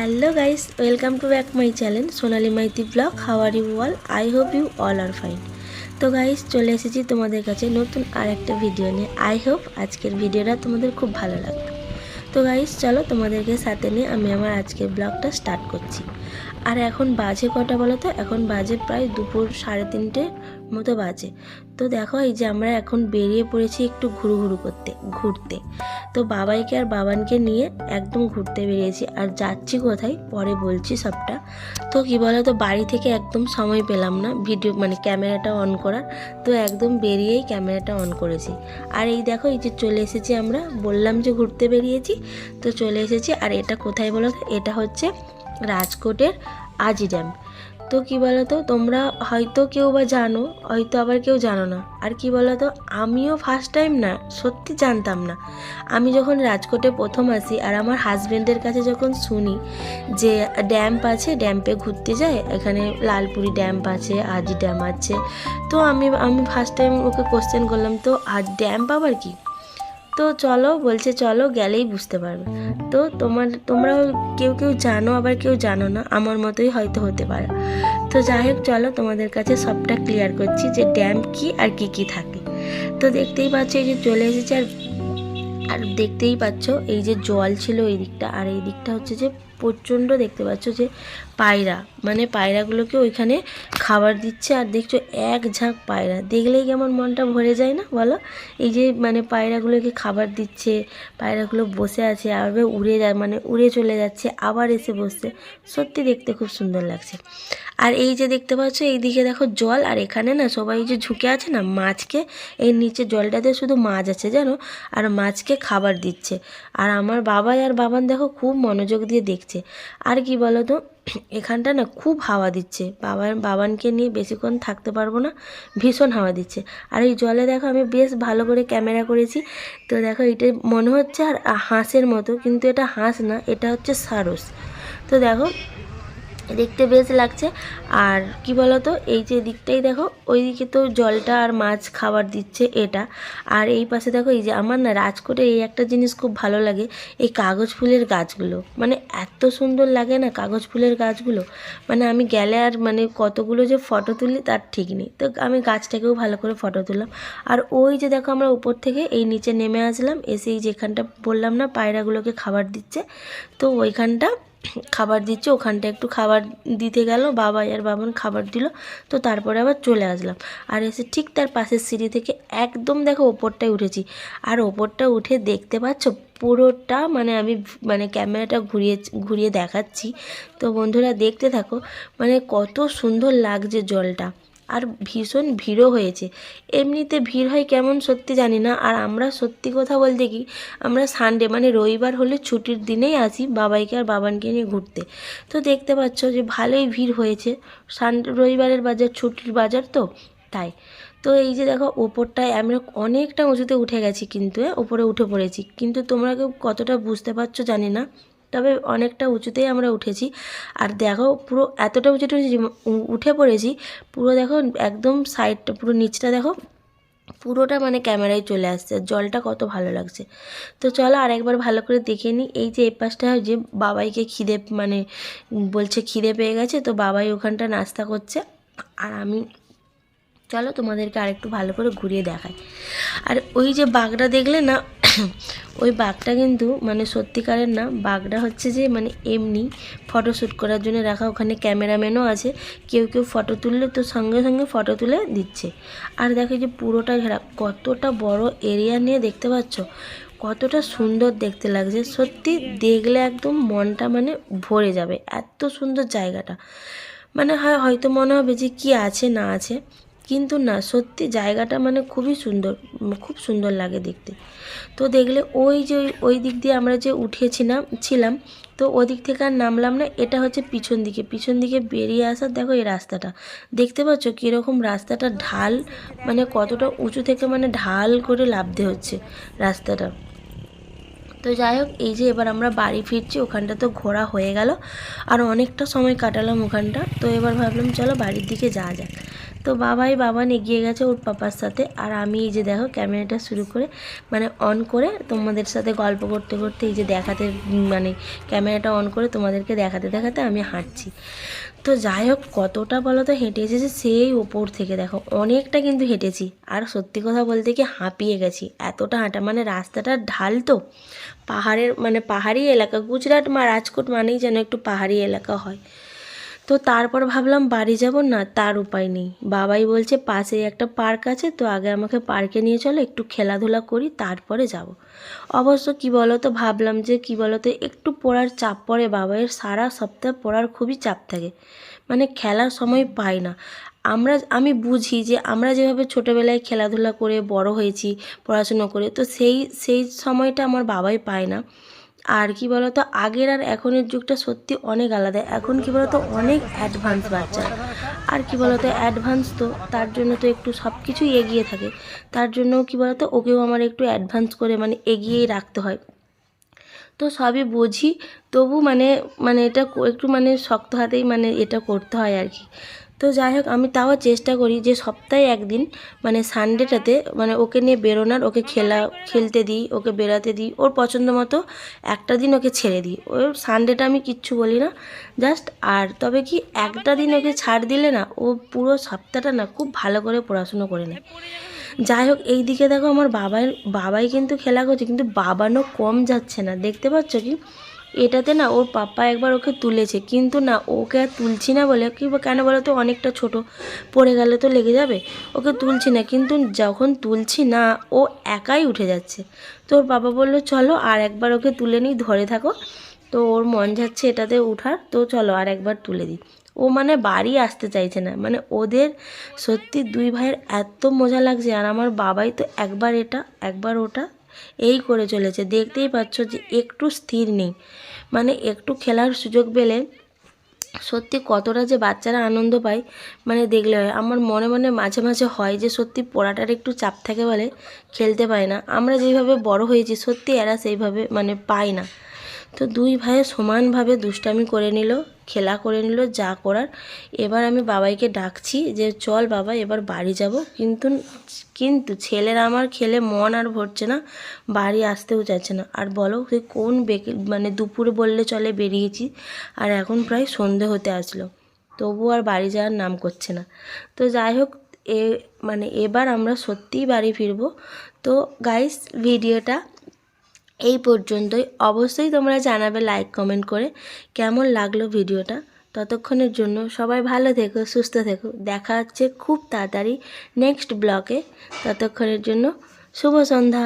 Hello guys welcome to back my channel Sonali Maiti vlog how are you all I hope you all are fine তো guys চলে এসেছি তোমাদের কাছে নতুন আর একটা ভিডিও নিয়ে। আই হোপ আজকের ভিডিওটা তোমাদের খুব ভালো লাগবে। তো গাইস চলো তোমাদেরকে সাথে নিয়ে আমি আমার আজকের ব্লগটা স্টার্ট করছি। আর এখন বাজে কটা বলো তো? এখন বাজে প্রায় দুপুর সাড়ে তিনটে। মতো বাজে। তো দেখো এই যে আমরা এখন বেরিয়ে পড়েছি একটু ঘুরু ঘুরু করতে, ঘুরতে। তো বাবাইকে আর বাবানকে নিয়ে একদম ঘুরতে বেরিয়েছি। আর যাচ্ছি কোথায়? পরে বলছি সবটা। তো কী বলো তো বাড়ি থেকে একদম সময় পেলাম না ভিডিও মানে ক্যামেরাটা অন করার। তো একদম বেরিয়েই ক্যামেরাটা অন করেছি। আর এই দেখো, এই যে চলে এসেছি আমরা। বললাম যে ঘুরতে বেরিয়েছি। তো চলে এসেছি। আর এটা কোথায় বলো এটা হচ্ছে রাজকোটের আজি ড্যাম তো কি বলো তো তোমরা হয়তো কেউ বা জানো, হয়তো আবার কেউ জানো না। আর কি বলো তো আমিও ফার্স্ট টাইম না, সত্যি জানতাম না। আমি যখন রাজকোটে প্রথম আসি আর আমার হাজব্যান্ডের কাছে যখন শুনি যে ড্যাম্প আছে ড্যাম্পে ঘুরতে যায়, এখানে লালপুরি ড্যাম্প আছে আজি ড্যাম আছে, তো আমি আমি ফার্স্ট টাইম ওকে কোশ্চেন করলাম, তো আর ড্যাম্প আবার কি? তো চলো, বলছে চলো, গেলেই বুঝতে পারবে। তো তোমার তোমরা কেউ কেউ জানো, আবার কেউ জানো না, আমার মতোই হয়তো হতে পারে। তো যাই হোক, চলো, তোমাদের কাছে সবটা ক্লিয়ার করছি যে ড্যাম কি আর কি কি থাকে। তো দেখতেই পাচ্ছ, এই যে চলে এসেছে, আর আর দেখতেই পাচ্ছ, এই যে জল ছিল এই দিকটা, আর এই দিকটা হচ্ছে যে প্রচণ্ড দেখতে পাচ্ছ যে পায়রা মানে পায়রাগুলোকে ওইখানে খাবার দিচ্ছে আর দেখছ এক ঝাঁক পায়রা। দেখলেই কেমন মনটা ভরে যায় না বলো? এই যে মানে পায়রাগুলোকে খাবার দিচ্ছে, পায়রাগুলো বসে আছে, আবার উড়ে যায় মানে উড়ে চলে যাচ্ছে, আবার এসে বসছে। সত্যি দেখতে খুব সুন্দর লাগছে। আর এই যে দেখতে পাচ্ছ এইদিকে দেখো জল, আর এখানে না সবাই যে ঝুঁকে আছে না, মাছকে এই নিচে জলটাতে শুধু মাছ আছে, জানো? আর মাছকে খাবার দিচ্ছে। আর আমার বাবা আর বাবান দেখো খুব মনোযোগ দিয়ে দেখছে। আর কি বলো তো এখানটা না খুব হাওয়া দিচ্ছে। বাবার বাবানকে নিয়ে বেশিক্ষণ থাকতে পারব না, ভীষণ হাওয়া দিচ্ছে। আর এই জলে দেখো আমি বেশ ভালো করে ক্যামেরা করেছি। তো দেখো এটা মনে হচ্ছে আর হাঁসের মতো, কিন্তু এটা হাঁস না, এটা হচ্ছে সারস। তো দেখো দেখতে বেশ লাগছে। আর কি বলতো, এই যে দিকটাই দেখো ওই দিকে তো জলটা আর মাছ খাবার দিচ্ছে এটা। আর এই পাশে দেখো, এই যে আমার না রাজকোটে এই একটা জিনিস খুব ভালো লাগে, এই কাগজ ফুলের গাছগুলো। মানে এত সুন্দর লাগে না কাগজ ফুলের গাছগুলো। মানে আমি গেলে আর মানে কতগুলো যে ফটো তুলি তার ঠিক নেই। তো আমি গাছটাকেও ভালো করে ফটো তুললাম। আর ওই যে দেখো আমরা উপর থেকে এই নিচে নেমে আসলাম, এসে এই যেখানটা বললাম না, পায়রাগুলোকে খাবার দিচ্ছে। তো ওইখানটা খাবার দিচ্ছে, ওখানটা একটু খাবার দিতে গেল, বাবা আর বাবন খাবার দিল, তো তারপরে আবার চলে আসলাম। আর এসে ঠিক তার পাশের সিঁড়ি থেকে একদম দেখো ওপরটায় উঠেছি। আর ওপরটা উঠে দেখতে পাচ্ছ পুরোটা মানে আমি মানে ক্যামেরাটা ঘুরিয়ে ঘুরিয়ে দেখাচ্ছি। তো বন্ধুরা দেখতে থাকো মানে কত সুন্দর লাগছে জলটা। আর ভীষণ ভিড়ও হয়েছে। এমনিতে ভিড় হয় কেমন সত্যি জানি না। আর আমরা সত্যি কথা বলতে কি, আমরা সানডে মানে রবিবার হলে ছুটির দিনেই আসি বাবাইকে আর বাবানকে নিয়ে ঘুরতে। তো দেখতে পাচ্ছ যে ভালোই ভিড় হয়েছে। সানডে রবিবারের বাজার ছুটির বাজার তো, তাই। তো এই যে দেখো ওপরটায় আমরা অনেকটা উঁচুতে উঠে গেছি কিন্তু হ্যাঁ ওপরে উঠে পড়েছি। কিন্তু তোমরা কেউ কতটা বুঝতে পারছ জানি না। তবে অনেকটা উঁচুতেই আমরা উঠেছি। আর দেখো, পুরো এতটা উঁচুতে উঠেছি উঠে পড়েছি। পুরো দেখো, একদম সাইডটা পুরো নিচটা দেখো, পুরোটা মানে ক্যামেরায় চলে আসছে। আর জলটা কত ভালো লাগছে। তো চলো আরেকবার ভালো করে দেখে নিই। এই যে এই পাশটা যে বাবাইকে খিদে মানে বলছে খিদে পেয়ে গেছে, তো বাবাই ওখানটা নাস্তা করছে। আর আমি, চলো তোমাদেরকে আরেকটু ভালো করে ঘুরিয়ে দেখাই। আর ওই যে বাঘটা দেখলে না ওই বাঘটা কিন্তু মানে সত্যিকারের না, বাঘটা হচ্ছে যে মানে এমনি ফটো শ্যুট করার জন্য রাখা, ওখানে ক্যামেরাম্যানও আছে, কেউ কেউ ফটো তুললে তো সঙ্গে সঙ্গে ফটো তুলে দিচ্ছে। আর দেখো যে পুরোটা ঘেরা, কতটা বড় এরিয়া নিয়ে দেখতে পাচ্ছ? কতটা সুন্দর দেখতে লাগছে, সত্যি দেখলে একদম মনটা মানে ভরে যাবে, এত সুন্দর জায়গাটা। মানে হয়, হয়তো মনে হবে যে কি আছে, না আছে কিন্তু না, সত্যি জায়গাটা মানে খুবই সুন্দর, খুব সুন্দর লাগে দেখতে। তো দেখলে ওই যে ওই- দিক দিয়ে আমরা যে উঠেছিলাম, ছিলাম, তো ওদিক থেকে আর নামলাম না, এটা হচ্ছে পিছন দিকে। পিছন দিকে বেরিয়ে আসার দেখো এই রাস্তাটা। দেখতে পাচ্ছ কীরকম রাস্তাটা ঢাল মানে কতটা উঁচু থেকে মানে ঢাল করে লাভতে হচ্ছে রাস্তাটা। তো যাই হোক, এই যে এবার আমরা বাড়ি ফিরছি, ওখানটা তো ঘোরা হয়ে গেল। আর অনেকটা সময় কাটালাম ওখানটা, তো এবার ভাবলাম চলো বাড়ির দিকে যাওয়া যাক। তো বাবাই বাবান এগিয়ে গেছে ওর পাপার সাথে। আর আমি এই যে দেখো ক্যামেরাটা শুরু করে মানে অন করে তোমাদের সাথে গল্প করতে করতে এই যে দেখাতে মানে ক্যামেরাটা অন করে তোমাদেরকে দেখাতে দেখাতে আমি হাঁটছি। তো যাই হোক, কতটা বলো তো হেঁটে এসেছি সেই ওপর থেকে দেখো, অনেকটা কিন্তু হেঁটেছি। আর সত্যি কথা বলতে কি হাঁপিয়ে গেছি, এতটা হাঁটা মানে রাস্তাটা ঢাল তো পাহাড়ের মানে পাহাড়ি এলাকা, গুজরাট বা রাজকোট মানেই যেন একটু পাহাড়ি এলাকা হয়। তো তারপর ভাবলাম বাড়ি যাব না, তার উপায় নেই। বাবাই বলছে পাশেই একটা পার্ক আছে, তো আগে আমাকে পার্কে নিয়ে চলো, একটু খেলাধুলা করি, তারপরে যাব। অবশ্য কি বলো তো ভাবলাম যে কি বলো তো একটু পড়ার চাপ পড়ে বাবাইয়ের, সারা সপ্তাহ পড়ার খুবই চাপ থাকে। মানে খেলার সময় পাই না। আমরা, আমি বুঝি যে আমরা যেভাবে ছোটোবেলায় খেলাধুলা করে, বড় হয়েছি, পড়াশুনো করে, তো সেই সেই সময়টা আমার বাবাই পায় না। আর কি বলতো, আগের আর এখনের যুগটা সত্যি অনেক আলাদা। এখন কি বলতো, অনেক অ্যাডভান্স বাচ্চা। আর কি বলতো অ্যাডভান্স তো, তার জন্য তো একটু সব কিছুই এগিয়ে থাকে। তার জন্য কি বলতো, ওকেও আমার একটু অ্যাডভান্স করে মানে এগিয়েই রাখতে হয়। তো সবই বুঝি, তবু মানে মানে এটা একটু মানে শক্ত হাতেই মানে এটা করতে হয় আর কি। তো যাই হোক, আমি তাও চেষ্টা করি যে সপ্তাহে একদিন মানে সানডেটাতে মানে ওকে নিয়ে বেরোনার, ওকে খেলা, খেলতে দিই, ওকে বেড়াতে দিই, ওর পছন্দ মতো একটা দিন ওকে ছেড়ে দিই। ওর সানডেটা আমি কিচ্ছু বলি না, জাস্ট আর তবে কি একটা দিন ওকে ছাড় দিলে না, ও পুরো সপ্তাহটা না খুব ভালো করে পড়াশুনো করে নেয়। যাই হোক, এই দিকে দেখো আমার বাবাই বাবাই কিন্তু খেলা করছে, কিন্তু বাবানও কম যাচ্ছে না, দেখতে পাচ্ছ কি? এটাতে না ওর পাপা একবার ওকে তুলেছে, কিন্তু না ওকে আর তুলছি না বলে, কি কেন বলো তো, অনেকটা ছোট, পড়ে গেলে তো লেগে যাবে, ওকে তুলছি না, কিন্তু যখন তুলছি না, ও একাই উঠে যাচ্ছে। তো ওর বাবা বলল, চলো আর একবার ওকে তুলে নিই, ধরে থাকো। তো ওর মন যাচ্ছে এটাতে উঠার, তো চলো আর একবার তুলে দিই। ও মানে বাড়ি আসতে চাইছে না মানে ওদের সত্যি দুই ভাইয়ের এত মজা লাগছে, আর আমার বাবাই তো একবার এটা, একবার ওটা এই করে চলেছে। দেখতেই পাচ্ছ যে একটু স্থির নেই। মানে একটু খেলার সুযোগ পেলে সত্যি কতটা যে বাচ্চারা আনন্দ পায়। মানে দেখলে হয় আমার মনে মনে মাঝে মাঝে হয় যে সত্যি পড়াটার একটু চাপ থাকে বলে খেলতে পায় না। আমরা যেভাবে বড় হয়েছি সত্যি এরা সেইভাবে মানে পায় না। তো দুই ভাইয়ে সমানভাবে দুষ্টামি করে নিল, খেলা করে নিল, যা করার। এবার আমি বাবাইকে ডাকছি যে, চল বাবা, এবার বাড়ি যাব। কিন্তু কিন্তু ছেলেরা আমার খেলে মন আর ভরছে না, বাড়ি আসতেও চাইছে না। আর বলো তুই কোন বেকে মানে দুপুরে বললে চলে, বেরিয়েছি। আর এখন প্রায় সন্ধে হতে আসলো। তবু আর বাড়ি যাওয়ার নাম করছে না। তো যাই হোক, এ মানে এবার আমরা সত্যিই বাড়ি ফিরবো। তো গাইস ভিডিওটা এই পর্যন্তই। অবশ্যই তোমরা জানাবে লাইক কমেন্ট করে কেমন লাগল ভিডিওটা। ততক্ষণের জন্য সবাই ভালো থেকো, সুস্থ থেকো। দেখা হচ্ছে খুব তাড়াতাড়ি নেক্সট ব্লকে ততক্ষণের জন্য শুভ সন্ধ্যা।